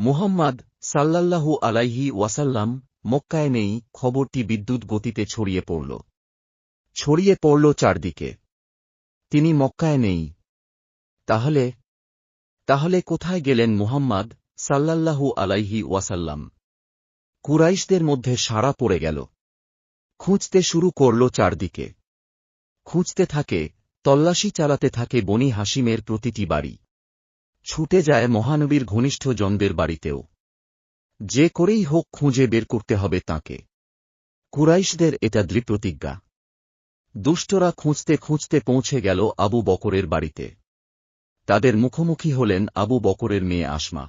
মুহাম্মদ সাল্লাল্লাহু আলাইহি ওয়াসাল্লাম মক্কায় নেই, খবরটি বিদ্যুৎ গতিতে ছড়িয়ে পড়ল। ছড়িয়ে পড়ল চারদিকে। তিনি মক্কায় নেই। তাহলে? তাহলে কোথায় গেলেন মুহাম্মদ সাল্লাল্লাহু আলাইহি ওয়াসাল্লাম? কুরাইশদের মধ্যে সাড়া পড়ে গেল। খুঁজতে শুরু করল চারদিকে। খুঁজতে থাকে, তল্লাশি চালাতে থাকে বনি হাসিমের প্রতিটি বাড়ি। ছুটে যায় মহানবীর ঘনিষ্ঠ জনদের বাড়িতেও। যে করেই হোক খুঁজে বের করতে হবে তাকে। কুরাইশদের এটা দৃপ্রতিজ্ঞা দুষ্টরা খুঁজতে খুঁজতে পৌঁছে গেল আবু বকরের বাড়িতে। তাদের মুখোমুখি হলেন আবু বকরের মেয়ে আসমা।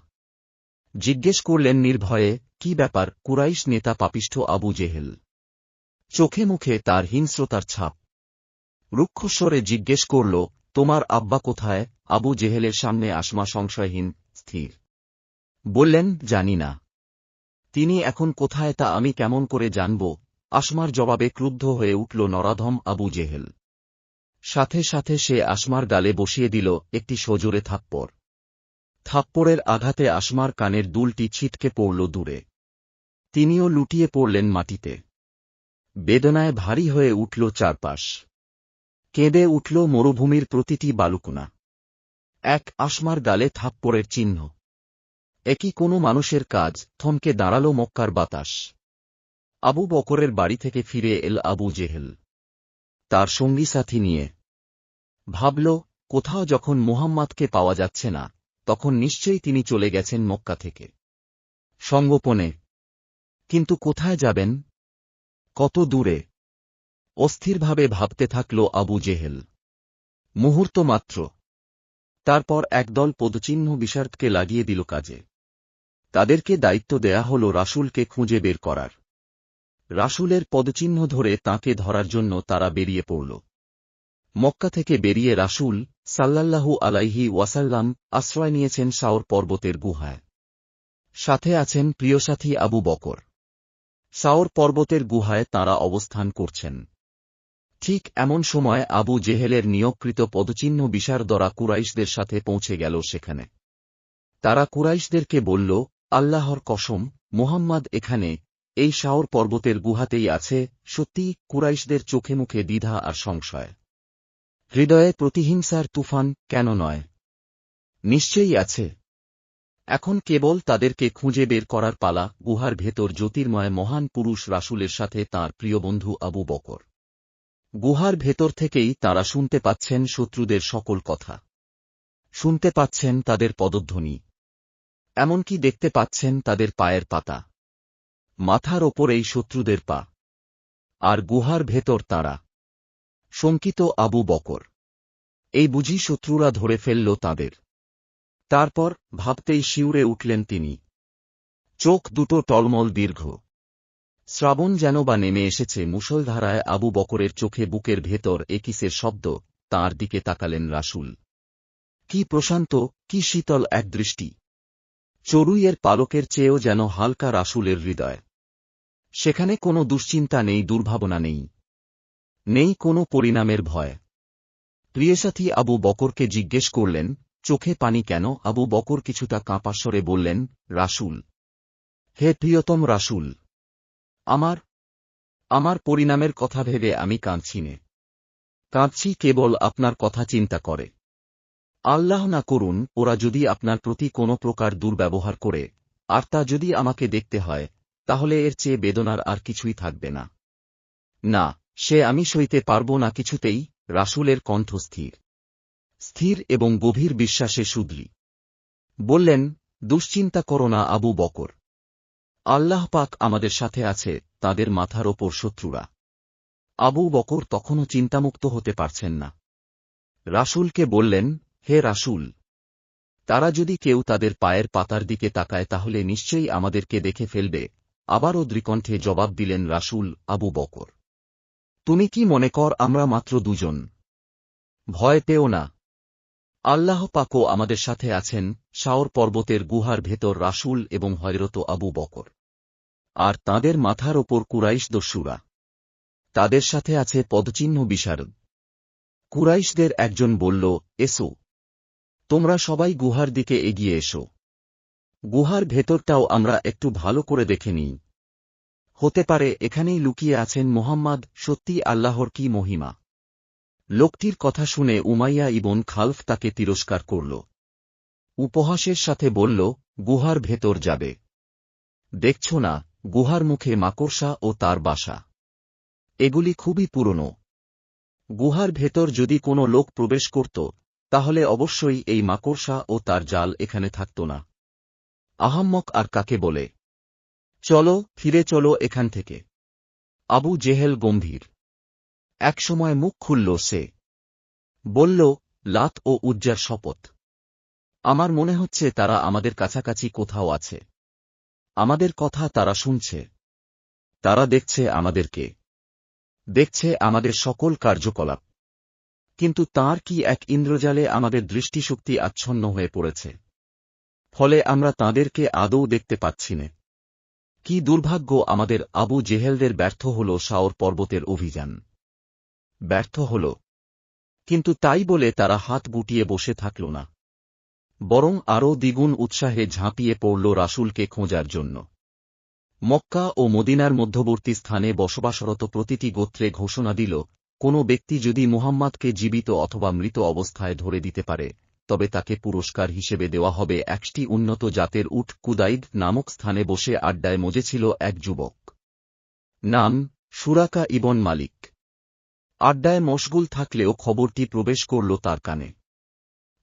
জিজ্ঞেস করলেন নির্ভয়ে, কি ব্যাপার, কুরাইশ নেতা পাপিষ্ঠ আবু জেহেল? চোখে মুখে তার হিংস্রতার ছাপ। রুক্ষস্বরে জিজ্ঞেস করল, তোমার আব্বা কোথায়? আবু জেহেলের সামনে আসমা সংশয়হীন, স্থির। বললেন, জানি না। তিনি এখন কোথায় তা আমি কেমন করে জানব? আসমার জবাবে ক্রুদ্ধ হয়ে উঠল নরাধম আবু জেহেল। সাথে সাথে সে আসমার গালে বসিয়ে দিল একটি সজোরে থাপ্পড়। থাপ্পড়ের আঘাতে আসমার কানের দুলটি ছিটকে পড়ল দূরে। তিনিও লুটিয়ে পড়লেন মাটিতে। বেদনায় ভারী হয়ে উঠল চারপাশ। কেঁদে উঠল মরুভূমির প্রতিটি বালুকোনা এক আসমার গালে থাপ্পড়ের চিহ্ন। একই কোনো মানুষের কাজ, থমকে দাঁড়াল মক্কার বাতাস। আবু বকরের বাড়ি থেকে ফিরে এল আবু জেহেল। তার সঙ্গী সাথী নিয়ে। ভাবল, কোথাও যখন মুহাম্মাদকে পাওয়া যাচ্ছে না, তখন নিশ্চয়ই তিনি চলে গেছেন মক্কা থেকে। সঙ্গোপনে। কিন্তু কোথায় যাবেন? কত দূরে? অস্থিরভাবে ভাবতে থাকল আবু জেহেল। মুহূর্ত মাত্র। তারপর একদল পদচিহ্ন বিশার্দকে লাগিয়ে দিল কাজে। তাদেরকে দায়িত্ব দেয়া হল রাসুলকে খুঁজে বের করার। রাসুলের পদচিহ্ন ধরে তাকে ধরার জন্য তারা বেরিয়ে পড়ল। মক্কা থেকে বেরিয়ে রাসুল সাল্লাল্লাহু আলাইহি ওয়াসাল্লাম আশ্রয় নিয়েছেন সাওর পর্বতের গুহায়। সাথে আছেন প্রিয়সাথী আবু বকর। সাওর পর্বতের গুহায় তাঁরা অবস্থান করছেন। ঠিক এমন সময় আবু জেহেলের নিয়োগকৃত পদচিহ্ন বিশার বিশারদরা কুরাইশদের সাথে পৌঁছে গেল সেখানে। তারা কুরাইশদেরকে বলল, আল্লাহর কসম, মোহাম্মদ এখানে, এই শাওর পর্বতের গুহাতেই আছে, সত্যি কুরাইশদের চোখে মুখে দ্বিধা আর সংশয়। হৃদয়ে প্রতিহিংসার তুফান কেন নয়? নিশ্চয়ই আছে। এখন কেবল তাদেরকে খুঁজে বের করার পালা, গুহার ভেতর জ্যোতির্ময় মহান পুরুষ রাসুলের সাথে তার প্রিয় বন্ধু আবু বকর। গুহার ভেতর থেকেই তারা শুনতে পাচ্ছেন শত্রুদের সকল কথা। শুনতে পাচ্ছেন তাদের পদধ্বনি। এমনকি দেখতে পাচ্ছেন তাদের পায়ের পাতা। মাথার ওপরেই শত্রুদের পা। আর গুহার ভেতর তারা। শঙ্কিত আবু বকর। এই বুঝি শত্রুরা ধরে ফেলল তাদের। তারপর ভাবতেই শিউরে উঠলেন তিনি। চোখ দুটো টলমল দীর্ঘ। শ্রাবণ যেন বা নেমে এসেছে মুসলধারায় আবু বকরের চোখে বুকের ভেতর একিসের শব্দ, তাঁর দিকে তাকালেন রাসুল। কি প্রশান্ত, কি শীতল এক দৃষ্টি। চড়ুইয়ের পালকের চেয়েও যেন হালকা রাসুলের হৃদয়। সেখানে কোনো দুশ্চিন্তা নেই, দুর্ভাবনা নেই। নেই কোনো পরিণামের ভয়। প্রিয়সাথী আবু বকরকে জিজ্ঞেস করলেন, চোখে পানি কেন? আবু বকর কিছুটা কাঁপাস্বরে বললেন, রাসুল। হে প্রিয়তম রাসুল আমার আমার পরিণামের কথা ভেবে আমি কাঁদছি নে। কাঁদছি কেবল আপনার কথা চিন্তা করে। আল্লাহ না করুন, ওরা যদি আপনার প্রতি কোনো প্রকার দুর্ব্যবহার করে, আর তা যদি আমাকে দেখতে হয়, তাহলে এর চেয়ে বেদনার আর কিছুই থাকবে না। না, সে আমি সইতে পারব না কিছুতেই, রাসুলের কণ্ঠ স্থির। স্থির এবং গভীর বিশ্বাসে শুধলি। বললেন, দুশ্চিন্তা করো না আবু বকর। আল্লাহ পাক আমাদের সাথে আছে, তাদের মাথার ওপর শত্রুরা। আবু বকর তখনও চিন্তামুক্ত হতে পারছেন না। রাসুলকে বললেন, হে রাসুল, তারা যদি কেউ তাদের পায়ের পাতার দিকে তাকায় তাহলে নিশ্চয়ই আমাদেরকে দেখে ফেলবে। আবারও দ্রিকণ্ঠে জবাব দিলেন রাসুল আবু বকর। তুমি কি মনে কর আমরা মাত্র দুজন? ভয় পেও না। আল্লাহ পাকও আমাদের সাথে আছেন, শাওর পর্বতের গুহার ভেতর রাসুল এবং হয়রত আবু বকর। আর তাদের মাথার ওপর কুরাইশ দস্যুরা। তাদের সাথে আছে পদচিহ্ন বিশারদ। কুরাইশদের একজন বলল, এসো। তোমরা সবাই গুহার দিকে এগিয়ে এসো। গুহার ভেতরটাও আমরা একটু ভালো করে দেখে নিই। হতে পারে এখানেই লুকিয়ে আছেন মোহাম্মদ সত্যি আল্লাহর কি মহিমা? লোকটির কথা শুনে উমাইয়া ইবন খালফ তাকে তিরস্কার করল। উপহাসের সাথে বলল, গুহার ভেতর যাবে। দেখছ না, গুহার মুখে মাকড়সা ও তার বাসা। এগুলি খুবই পুরনো। গুহার ভেতর যদি কোনো লোক প্রবেশ করত, তাহলে অবশ্যই এই মাকড়সা ও তার জাল এখানে থাকত না। আহাম্মক আর কাকে বলে? চলো, ফিরে চলো এখান থেকে। আবু জেহেল গম্ভীর। একসময় মুখ খুলল সে। বলল, লাত ও উজ্জার শপথ। আমার মনে হচ্ছে তারা আমাদের কাছাকাছি কোথাও আছে। আমাদের কথা তারা শুনছে। তারা দেখছে আমাদেরকে। দেখছে আমাদের সকল কার্যকলাপ। কিন্তু তার কি এক ইন্দ্রজালে আমাদের দৃষ্টিশক্তি আচ্ছন্ন হয়ে পড়েছে? ফলে আমরা তাদেরকে আদৌ দেখতে পাচ্ছি না। কি দুর্ভাগ্য আমাদের আবু জেহেলদের ব্যর্থ হল শাওর পর্বতের অভিযান। ব্যর্থ হল। কিন্তু তাই বলে তারা হাত গুটিয়ে বসে থাকল না। বরং আরও দ্বিগুণ উৎসাহে ঝাঁপিয়ে পড়ল রাসুলকে খোঁজার জন্য। মক্কা ও মদিনার মধ্যবর্তী স্থানে বসবাসরত প্রতিটি গোত্রে ঘোষণা দিল, কোনো ব্যক্তি যদি মুহাম্মাদকে জীবিত অথবা মৃত অবস্থায় ধরে দিতে পারে, তবে তাকে পুরস্কার হিসেবে দেওয়া হবে একটি উন্নত জাতের উট কুদাইদ নামক স্থানে বসে আড্ডায় মজেছিল এক যুবক। নাম সুরাকা ইবন মালিক। আড্ডায় মশগুল থাকলেও খবরটি প্রবেশ করল তার কানে।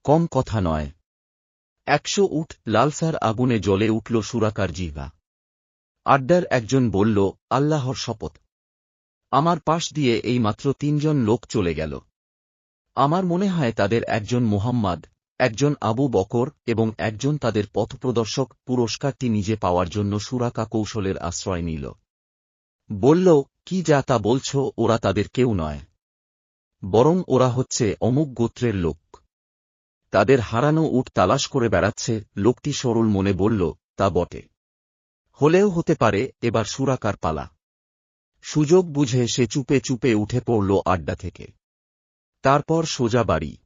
কম কথা নয়। একশো উঠ লালসার আগুনে জ্বলে উঠল সুরাকার জিহ্বা। আড্ডার একজন বলল, আল্লাহর শপথ। আমার পাশ দিয়ে এই মাত্র তিনজন লোক চলে গেল। আমার মনে হয় তাদের একজন মোহাম্মদ, একজন আবু বকর এবং একজন তাদের পথপ্রদর্শক পুরস্কারটি নিজে পাওয়ার জন্য সুরাকা কৌশলের আশ্রয় নিল। বলল, কি যা তা বলছ, ওরা তাদের কেউ নয়। বরং ওরা হচ্ছে অমুক গোত্রের লোক। তাদের হারানো উট তালাশ করে বেড়াচ্ছে, লোকটি সরল মনে বলল, তা বটে। হলেও হতে পারে, এবার সুরাকার পালা। সুযোগ বুঝে সে চুপে চুপে উঠে পড়ল আড্ডা থেকে। তারপর সোজা বাড়ি।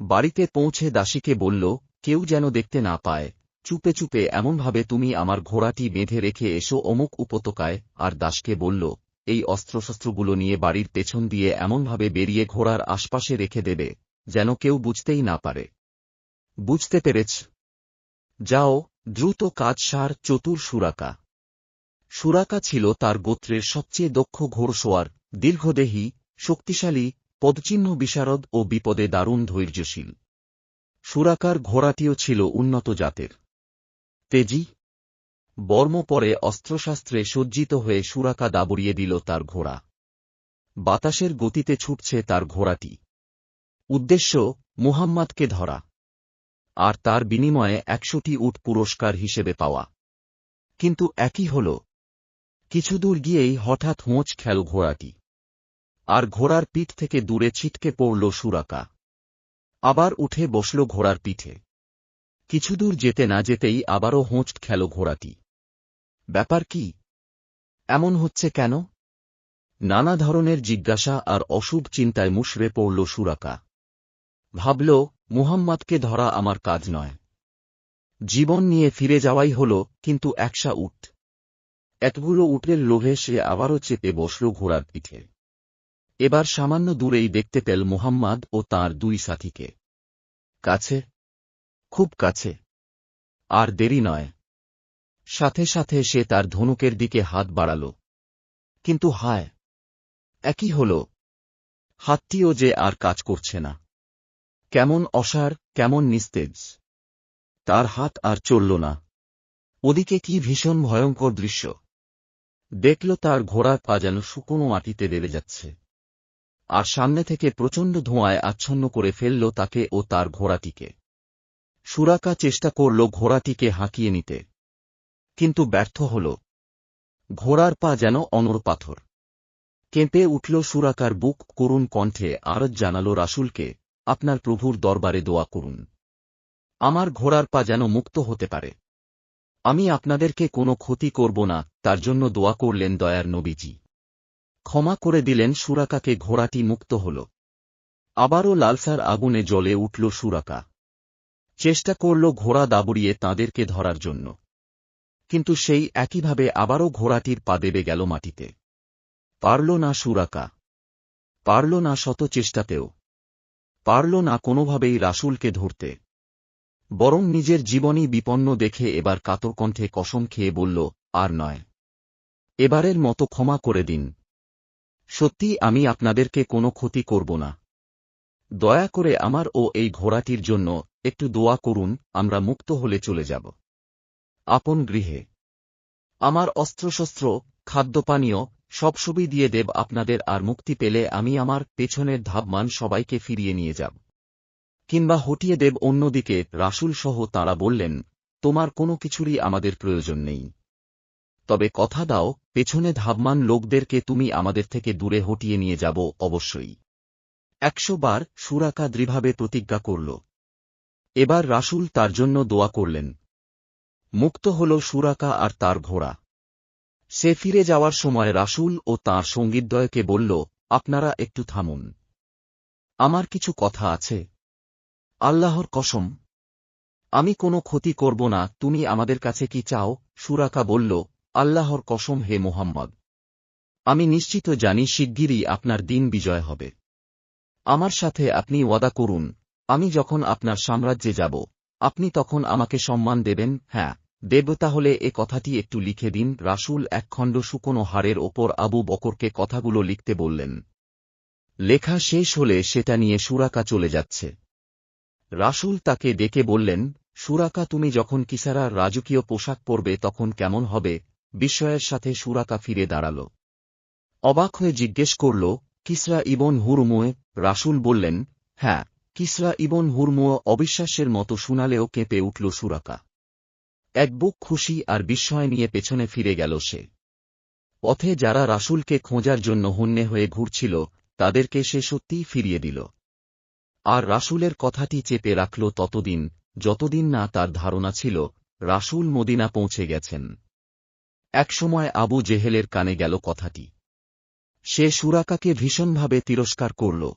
বাড়িতে পৌঁছে দাসীকে বলল, কেউ যেন দেখতে না পায়। চুপে চুপে এমনভাবে তুমি আমার ঘোড়াটি বেঁধে রেখে এসো অমুক উপত্যকায়, আর দাসকে বলল এই অস্ত্রশস্ত্রগুলো নিয়ে বাড়ির পেছন দিয়ে এমনভাবে বেরিয়ে ঘোড়ার আশপাশে রেখে দেবে, যেন কেউ বুঝতেই না পারে। বুঝতে পেরেছ? যাও, দ্রুত কাজ সার চতুর সুরাকা। সুরাকা ছিল তার গোত্রের সবচেয়ে দক্ষ ঘোড়সোয়ার, দীর্ঘদেহী, শক্তিশালী, পদচিহ্ন বিশারদ ও বিপদে দারুণ ধৈর্যশীল। সুরাকার ঘোড়াটিও ছিল উন্নত জাতের। তেজি বর্ম পরে অস্ত্রশাস্ত্রে সজ্জিত হয়ে সুরাকা দাবড়িয়ে দিল তার ঘোড়া। বাতাসের গতিতে ছুটছে তার ঘোড়াটি। উদ্দেশ্য, মুহাম্মাদকে ধরা। আর তার বিনিময়ে একশোটি উট পুরস্কার হিসেবে পাওয়া। কিন্তু একই হল। কিছুদূর গিয়েই হঠাৎ হোঁচ খেল ঘোড়াটি। আর ঘোড়ার পিঠ থেকে দূরে ছিটকে পড়ল সুরাকা। আবার উঠে বসল ঘোড়ার পিঠে। কিছুদূর যেতে না যেতেই আবারও হোঁচ খেল ঘোড়াটি। ব্যাপার কি? এমন হচ্ছে কেন? নানা ধরনের জিজ্ঞাসা আর অশুভ চিন্তায় মুশড়ে পড়ল সুরাকা। ভাবল, মুহাম্মাদকে ধরা আমার কাজ নয়। জীবন নিয়ে ফিরে যাওয়াই হল কিন্তু একসা উঠ এতগুলো উটের লোভে সে আবারও চেপে বসল ঘোড়ার পিঠে। এবার সামান্য দূরেই দেখতে পেল মোহাম্মদ ও তার দুই সাথীকে। কাছে? খুব কাছে। আর দেরি নয়। সাথে সাথে সে তার ধনুকের দিকে হাত বাড়াল। কিন্তু হায়, একই হল। হাতটিও যে আর কাজ করছে না। কেমন অসার, কেমন নিস্তেজ। তার হাত আর চলল না। ওদিকে কি ভীষণ ভয়ঙ্কর দৃশ্য। দেখল তার ঘোড়ার পা যেন শুকনো মাটিতে দেবে যাচ্ছে। আর সামনে থেকে প্রচণ্ড ধোঁয়ায় আচ্ছন্ন করে ফেলল তাকে ও তার ঘোড়াটিকে। সুরাকা চেষ্টা করল ঘোড়াটিকে হাঁকিয়ে নিতে। কিন্তু ব্যর্থ হল। ঘোড়ার পা যেন অনর পাথর। কেঁপে উঠল সুরাকার বুক করুণ কণ্ঠে আরজ জানাল রাসুলকে, আপনার প্রভুর দরবারে দোয়া করুন। আমার ঘোড়ার পা যেন মুক্ত হতে পারে। আমি আপনাদেরকে কোনো ক্ষতি করব না, তার জন্য দোয়া করলেন দয়ার নবীজি। ক্ষমা করে দিলেন সুরাকাকে ঘোড়াটি মুক্ত হল। আবারও লালসার আগুনে জ্বলে উঠল সুরাকা। চেষ্টা করল ঘোড়া দাবড়িয়ে তাঁদেরকে ধরার জন্য। কিন্তু সেই একইভাবে আবারও ঘোড়াটির পা দেবে গেল মাটিতে। পারল না সুরাকা। পারল না শত চেষ্টাতেও। পারল না কোনোভাবেই রাসুলকে ধরতে। বরং নিজের জীবনই বিপন্ন দেখে এবার কাতর কণ্ঠে কসম খেয়ে বলল, আর নয়। এবারের মতো ক্ষমা করে দিন। সত্যি আমি আপনাদেরকে কোনো ক্ষতি করব না। দয়া করে আমার ও এই ঘোড়াটির জন্য একটু দোয়া করুন, আমরা মুক্ত হলে চলে যাব। আপন গৃহে। আমার অস্ত্রশস্ত্র, খাদ্যপানীয়, সব সবই দিয়ে দেব আপনাদের আর মুক্তি পেলে আমি আমার পেছনের ধাবমান সবাইকে ফিরিয়ে নিয়ে যাব। কিংবা হটিয়ে দেব অন্যদিকে, রাসুল সহ তাঁরা বললেন, তোমার কোনো কিছুরই আমাদের প্রয়োজন নেই। তবে কথা দাও, পেছনে ধাবমান লোকদেরকে তুমি আমাদের থেকে দূরে হটিয়ে নিয়ে যাব অবশ্যই। একশো বার সুরাকা দৃঢ়ভাবে প্রতিজ্ঞা করল। এবার রাসুল তার জন্য দোয়া করলেন মুক্ত হল সুরাকা আর তার ঘোড়া। সে ফিরে যাওয়ার সময় রাসুল ও তাঁর সঙ্গীতদ্বয়কে বলল, আপনারা একটু থামুন। আমার কিছু কথা আছে। আল্লাহর কসম, আমি কোনো ক্ষতি করব না, তুমি আমাদের কাছে কি চাও? সুরাকা বলল, আল্লাহর কসম হে মোহাম্মদ, আমি নিশ্চিত জানি শিগগিরই আপনার দিন বিজয় হবে। আমার সাথে আপনি ওয়াদা করুন, আমি যখন আপনার সাম্রাজ্যে যাব, আপনি তখন আমাকে সম্মান দেবেন হ্যাঁ। দেব তাহলে এ কথাটি একটু লিখে দিন। রাসুল একখণ্ড শুকনো হাড়ের ওপর আবু বকরকে কথাগুলো লিখতে বললেন, লেখা শেষ হলে সেটা নিয়ে সুরাকা চলে যাচ্ছে। রাসুল তাকে ডেকে বললেন, সুরাকা তুমি যখন কিসারার রাজকীয় পোশাক পরবে তখন কেমন হবে? বিস্ময়ের সাথে সুরাকা ফিরে দাঁড়াল। অবাক হয়ে জিজ্ঞেস করল, কিসরা ইবন হুরমুয়ে? রাসুল বললেন হ্যাঁ কিসরা ইবন হুরমুয় অবিশ্বাসের মতো শুনালেও কেঁপে উঠল সুরাকা। এক বুক খুশি আর বিস্ময় নিয়ে পেছনে ফিরে গেল সে। পথে যারা রাসুলকে খোঁজার জন্য হন্যে হয়ে ঘুরছিল, তাদেরকে সে সত্যিই ফিরিয়ে দিল। আর রাসুলের কথাটি চেপে রাখল ততদিন, যতদিন না তার ধারণা ছিল, রাসুল মদিনা পৌঁছে গেছেন। একসময় আবু জেহেলের কানে গেল কথাটি। সে সুরাকাকে ভীষণভাবে তিরস্কার করল।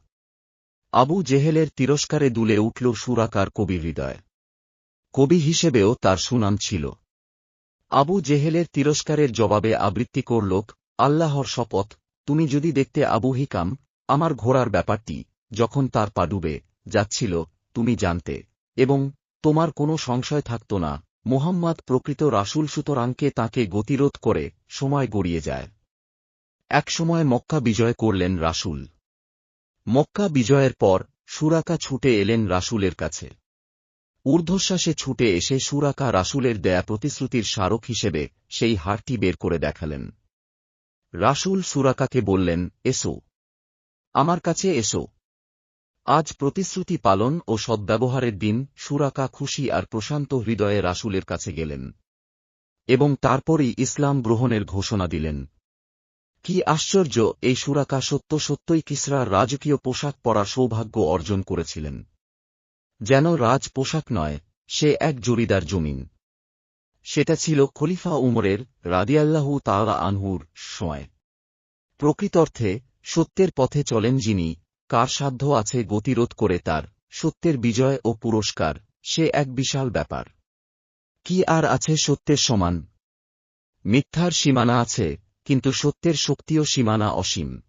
আবু জেহেলের তিরস্কারে দুলে উঠল সুরাকার কবি হৃদয়। কবি হিসেবেও তার সুনাম ছিল। আবু জেহেলের তিরস্কারের জবাবে আবৃত্তি করল, আল্লাহর শপথ, তুমি যদি দেখতে আবু হিকাম, আমার ঘোড়ার ব্যাপারটি, যখন তার পা ডুবে যাচ্ছিল, তুমি জানতে, এবং তোমার কোনো সংশয় থাকত না, মোহাম্মদ প্রকৃত রাসুল সুতরাংকে তাকে গতিরোধ করে সময় গড়িয়ে যায়। একসময় মক্কা বিজয় করলেন রাসুল। মক্কা বিজয়ের পর সুরাকা ছুটে এলেন রাসুলের কাছে। ঊর্ধ্বশ্বাসে ছুটে এসে সুরাকা রাসুলের দেয়া প্রতিশ্রুতির স্মারক হিসেবে সেই হারটি বের করে দেখালেন। রাসুল সুরাকাকে বললেন, এসো। আমার কাছে এসো। আজ প্রতিশ্রুতি পালন ও সদ্ব্যবহারের দিন সুরাকা খুশি আর প্রশান্ত হৃদয়ে রাসুলের কাছে গেলেন এবং তারপরই ইসলাম গ্রহণের ঘোষণা দিলেন। কি আশ্চর্য, এই সুরাকা সত্য সত্যই কিসরার রাজকীয় পোশাক পরার সৌভাগ্য অর্জন করেছিলেন। যেন রাজ পোশাক নয়, সে এক জরিদার জমিন। সেটা ছিল খলিফা উমরের রাদিয়াল্লাহু তাওরা আনহুর সময়। প্রকৃত অর্থে, সত্যের পথে চলেন যিনি, কার সাধ্য আছে গতিরোধ করে তার, সত্যের বিজয় ও পুরস্কার, সে এক বিশাল ব্যাপার। কি আর আছে সত্যের সমান? মিথ্যার সীমানা আছে, কিন্তু সত্যের শক্তিও সীমানা অসীম।